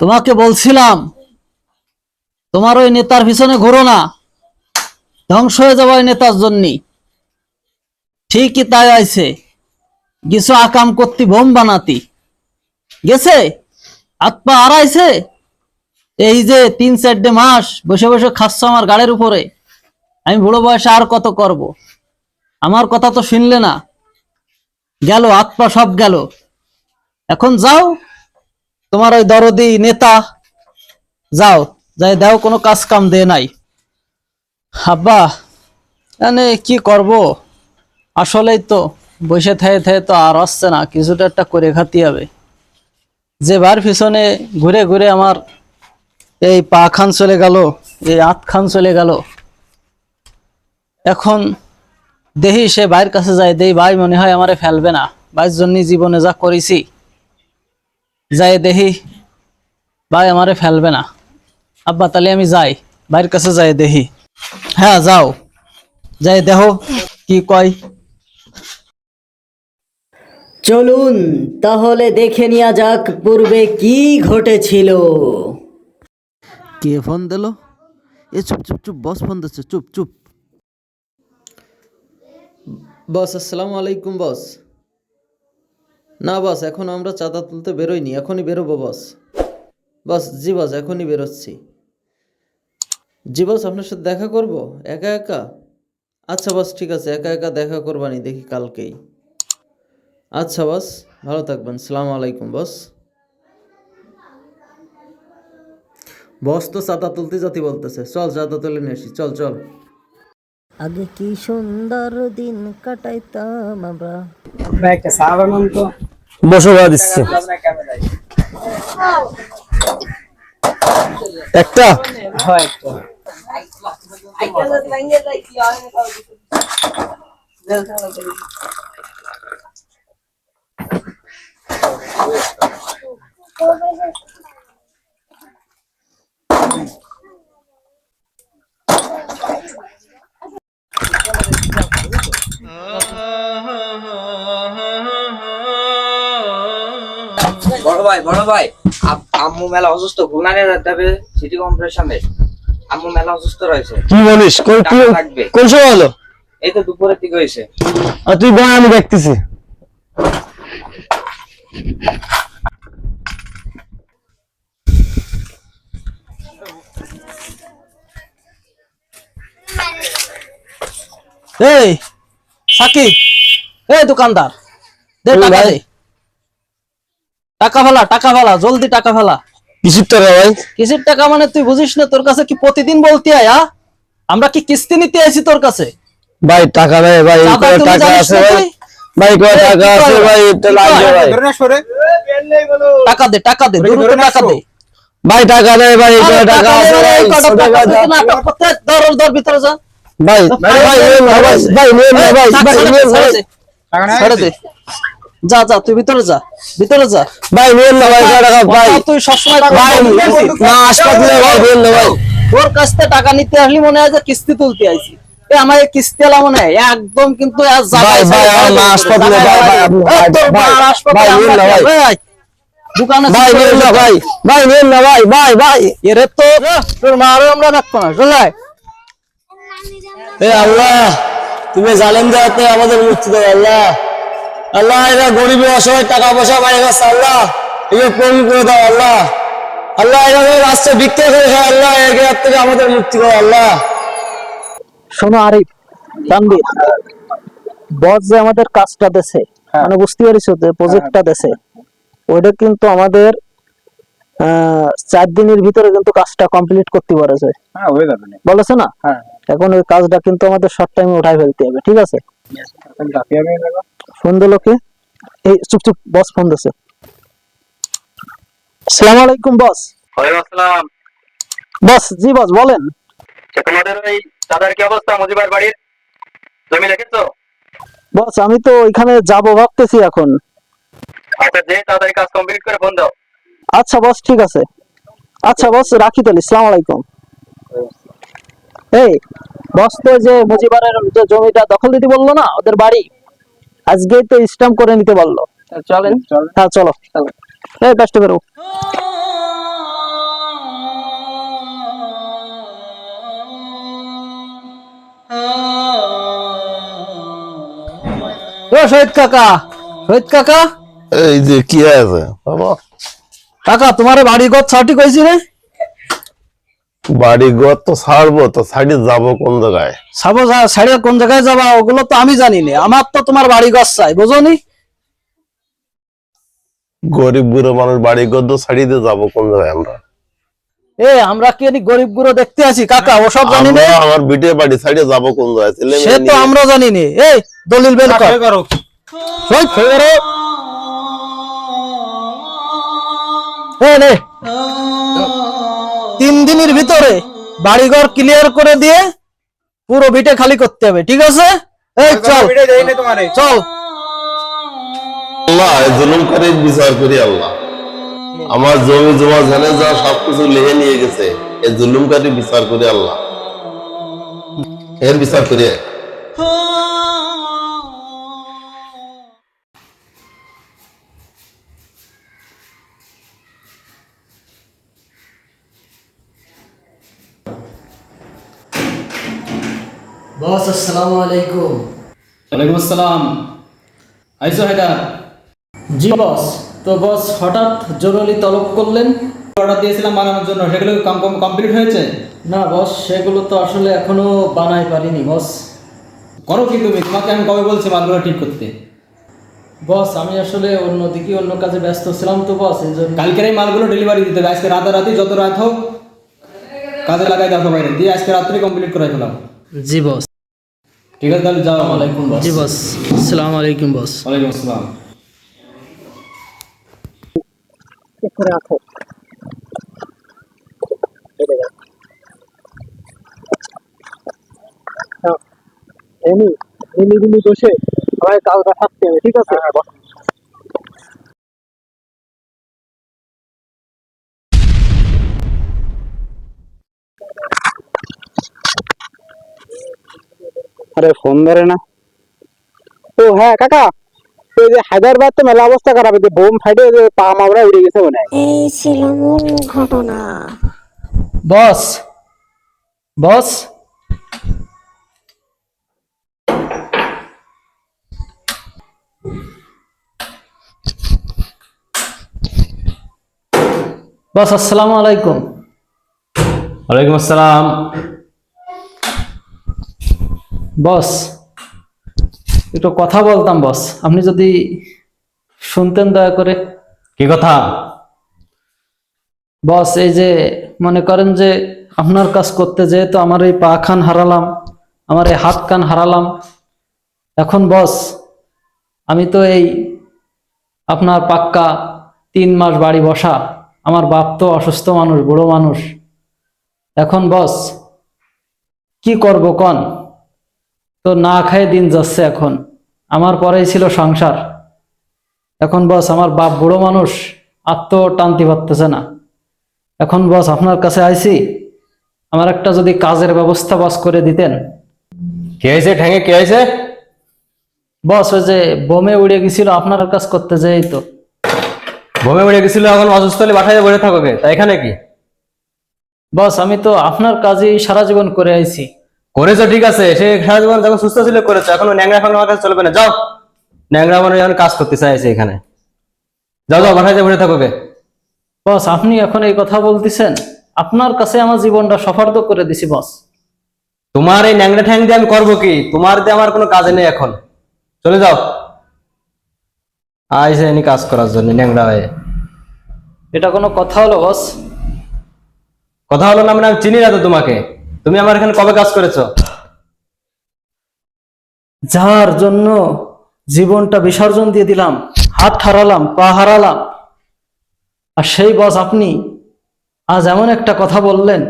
তোমাকে বলছিলাম, তোমার ওই নেতার পিছনে ঘোরো না। ধ্বংস হয়ে যাবে ওই নেতার জন্যই। ঠিকই তাই আইছে। কিছু আকাম করতি, বোম বানাতি। গেছে? আত্মা আড়াইছে এই যে তিন চারটে মাস বসে বসে খাচ্ছ আমার গাড়ির উপরে। আমি বুড়ো বয়সে আর কত করব? আমার কথা তো শুনলে না। গেল আত্মা সব গেল। এখন যাও। তোমার ওই দরদি নেতা, যাও, যাই দাও, কোনো কাজ কাম দে নাই। আব্বা, এনে কি করব? আসলেই তো বসে থেকে থেকে তো আর আসছে না, কিছুটা একটা করে খাতি হবে। যে বার পিছনে ঘুরে ঘুরে আমার এই পা খান চলে গেল, এই আত খান চলে গেল। এখন দেহি সে ভাইয়ের কাছে যায় দেই ভাই মনে হয় আমারে ফেলবে না। ভাইয়ের জন্য জীবনে যা করেছি যাই দেহি ভাই আমারে ফেলবে না। আব্বা তাহলে আমি যাই। ভাইয়ের কাছে যাই দেহি হ্যাঁ যাও। যাই দেখো কি কয়। চলুন তাহলে দেখে নেওয়া যাক পূর্বে কি ঘটেছিল। কে ফোন দিল? এ চুপ চুপ চুপ বস ফোন দিচ্ছে চুপ চুপ। বস আসসালামু আলাইকুম বস। না বাস এখন আমরা চাঁদা তুলতে বেরোইনি এখনই বেরোবো বস। বস জি বস এখনই বেরোচ্ছি। জি বস আপনার সাথে দেখা করব? একা একা? আচ্ছা বস ঠিক আছে একা একা দেখা করবানি দেখি কালকেই। আচ্ছা বস ভালো থাকবেন সালামু আলাইকুম বস। বস তো চাঁদা তুলতে জাতি বলতেছে চল চাঁদা তুলে নিয়ে আসি চল চল। আগে কি সুন্দর দিন কাটাইতাম আমরা? একটা সাহাবার তো। বসো ভাড়া দিচ্ছে। একটা? একটা। বড় ভাই বড় ভাই আম্মু মেলা অসুস্থ নিয়ে যেতে হবে সিটি কর্পোরেশনে আম্মু মেলা অসুস্থ রয়েছে। কি বলিস? কোন লাগবে। কোন সময় হলো? এই তো দুপুরের দিকে হয়েছে। আর তুই বল আমি দেখতেছি। এই সাকিব এই দোকানদার দে টাকা ভাই। দে। টাকা ফেলা টাকা ফেলা জলদি টাকা ফেলা। কিসির রে ভাই? কিসের টাকা মানে তুই বুঝিস না তোর কাছে কি প্রতিদিন বলতে আয় আমরা কি কিস্তি নিতে আইছি তোর কাছে? ভাই টাকা নেই ভাই এই টাকা টাকা আছে ভাই? ভাই কয় টাকা কি আছে? ভাই এটা কয়? ভাই। টাকা দে টাকা দে দ্রুত টাকা দে। ভাই টাকা নেই ভাই কয় টাকা টাকা আছে দে, ভাই টাকা নাটক করতে ওর ধর ভিতরে যা। ভাই ভাই ভাই ভাই ভাই ভাই থাক, ভাই ছেড়ে দে, নিন না ছেড়ে ভাই। দে। ছেড়ে দে। যা যা তুই ভিতরে যা ভিতরে যা। ভাই নিন না ভাই টাকা ভাই তুই সবসময় ভাই না হাসপাতালে ভাই নিন না ভাই। তোর কাছ থেকে টাকা নিতে আসলি মনে হয় যে কিস্তি তুলতে আইছি। এ আমার কিস্তি এলা মনে হয় একদম কিন্তু আর জাগায় ভাই, ভাই, না। হাসপাতালে, জাগায় ভাই, ভাই, জাগায়। ভাই, ভাই, ভাই, না। দোকানে ভাই নিন না ভাই। ভাই নিন না ভাই ভাই ভাই। এরে তো তোর মারও আমরা রাখব না চলাই এ আল্লাহ তুমি জালেম দেওয়াতে আমাদের মুক্তি দাও আল্লাহ। আল্লাহ এরা গরিবী অসহায় টাকা পয়সা পাই গেছে আল্লাহ এগুলো কম করে দাও আল্লাহ। আল্লাহ এরা রাস্তায় বিক্রি করে আল্লাহ এর হাত থেকে আমাদের মুক্তি করো আল্লাহ। শোনো আরিফ তানবীর বস যে আমাদের কাজটা দেছে মানে বুঝতে পারিস যে প্রজেক্টটা দেছে ওইটা কিন্তু আমাদের চার দিনের ভিতরে কিন্তু কাজটা কমপ্লিট করতে পারেছে। হ্যাঁ বলেছে না? হ্যাঁ। এখন ওই কাজটা কিন্তু আমাদের শর্ট টাইমে উঠাই ফেলতে হবে ঠিক আছে? ফোন দিল কে? এই চুপ চুপ বস ফোন দিছে। আসসালামু আলাইকুম বস। আসসালাম। বস জি বস বলেন। তোমাদের ওই দাদার কি অবস্থা মুজিবার বাড়ির? জমি দেখেছ বস আমি তো ওইখানে যাব ভাবতেছি এখন। আচ্ছা যে তাড়াতাড়ি কাজ কমপ্লিট করে ফোন দাও। আচ্ছা বস ঠিক আছে। আচ্ছা বস রাখি তাহলে সালাম আলাইকুম। এই বস্তে যে মুজিবারের যে জমিটা দখল দিতে বলল না ওদের বাড়ি আজকেই তো স্ট্যাম্প করে নিতে পারল চলেন। চলো। এই কষ্ট করো। শহীদ কাকা শহীদ কাকা। এই যে কি আছে? কাকা তোমার বাড়ি ঘর ছাটি কইছি রে? বাড়ি ঘর তো ছাড়বো তো ছাড়ি যাব কোন জায়গায়? সাবো ছাড়িয়ে কোন জায়গায় যাবা? ওগুলো তো আমি জানি না। আমার তো তোমার বাড়ি ঘর চাই বুঝনি গরিব বুড়ো মানুষ বাড়ি ঘর তো দিয়ে যাব কোন জায়গায় আমরা? এ আমরা কি গরিবগুলো দেখতে আছি? কাকা ওসব জানি না? আমার বিটে বাড়ি ছাড়িয়ে যাব কোন জায়গায়? সে তো আমরা জানি না। এই দলিল বের করো। নে। তিন দিনের ভিতরে বাড়িঘর ক্লিয়ার করে দিয়ে পুরো ভিটে খালি করতে হবে ঠিক আছে? এই চল। না তোমারে। চল। আল্লাহ জুলুমকারীর বিচার করি আল্লাহ। আমার জমি জমা জেনে যা সবকিছু লিখে নিয়ে গেছে এই জুলুমকারী বিচার করি আল্লাহ। এর বিচার করি। বস আসসালামু আলাইকুম। ওয়ালাইকুম আসসালাম। আইসো হায়দার। জি বস তো বস হঠাৎ জরুরি তলব করলেন? অর্ডার দিয়েছিলাম বানানোর জন্য সেগুলো কমপ্লিট হয়েছে? না বস সেগুলো তো আসলে এখনও বানাই পারিনি বস। করো কি তুমি? তোমাকে আমি কবে বলছি মালগুলো ঠিক করতে? বস আমি আসলে অন্যদিকে অন্য কাজে ব্যস্ত ছিলাম তো বস এই জন্য কালকের এই মালগুলো ডেলিভারি দিতে হবে। আজকে রাতারাতি যত রাত হোক কাজে লাগাই দেখো বাইরে দিয়ে আজকে রাত্রে কমপ্লিট করে ফেলাম জি বস। ঠিক আছে তাহলে যাও আলাইকুম বস। জি বস আসসালামু আলাইকুম বস। ওয়ালাইকুম আসসালাম। এমনি এমনি বসে সবাই কাজটা থাকতে হবে ঠিক আছে? আরে ফোন ধরে না। ও হ্যাঁ কাকা ওই যে হায়দ্রাবাদ তো মেলা অবস্থা খারাপ যে বোম ফাইটে যে পা মামরা উড়ে গেছে মনে এই ছিল মূল ঘটনা। বস বস। বস আসসালামু আলাইকুম। ওয়ালাইকুম আসসালাম। বস একটু কথা বলতাম বস। আপনি যদি শুনতেন দয়া করে। কি কথা? বস এই যে মনে করেন যে আপনার কাজ করতে যেয়ে তো আমার এই পা খান হারালাম আমার এই হাত কান হারালাম এখন বস আমি তো এই আপনার পাক্কা তিন মাস বাড়ি বসা আমার বাপ তো অসুস্থ মানুষ বুড়ো মানুষ। এখন বস কি করব কন? তো না খায় দিন যাচ্ছে এখন। আমার পরেই ছিল সংসার। এখন বস আমার বাপ বুড়ো মানুষ আত্ম টানতে পারতেছে না। এখন বস আপনার কাছে আইছি। আমার একটা যদি কাজের ব্যবস্থা বস করে দিতেন। কে হয়েছে ঠ্যাঙে কে হয়েছে বস ওই যে বোমে উড়ে গেছিল আপনার কাজ করতে যেই তো। বোমে উড়ে গেছিল এখন অসুস্থ হলে বাসায় বসে থাকো কে? তাই এখানে কি? বস আমি তো আপনার কাজই সারা জীবন করে আইছি। করেছ ঠিক আছে সে সারা জীবন যখন সুস্থ ছিল করেছ। এখন ন্যাংরা এখন আমার কাছে চলবে না। যাও। ন্যাংরা মানে এখন কাজ করতে চাইছে এখানে। যাও যাও বাসায় বসে থাকো কে বস আপনি এখন এই কথা বলতেছেন। আপনার কাছে আমার জীবনটা সফার্দ করে দিছি বস। তোমার এই ন্যাংরা ঠ্যাং দিয়ে আমি করব কি? তোমার দিয়ে আমার কোনো কাজে নেই এখন। চলে যাও। আইসে এনি কাজ করার জন্য ন্যাংরা হয়ে। এটা কোনো কথা হলো বস? কথা হলো না মানে আমি চিনি না তো তোমাকে। তুমি আমার এখানে কবে কাজ করেছ? যার জন্য জীবনটা বিসর্জন দিয়ে দিলাম হাত হারালাম পা হারালাম। আর সেই বস আপনি আজ এমন একটা কথা বললেন।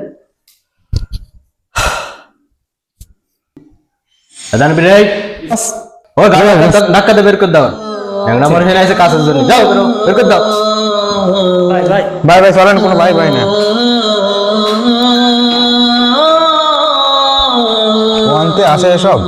ও ধাক্কা দিয়ে বের করে দাও। ন্যাংরা আমার এসে কাজের জন্য। যাও বের করে দাও। ভাই ভাই। বাই বাই চলেন কোনো বাই বাই না আসে এসব?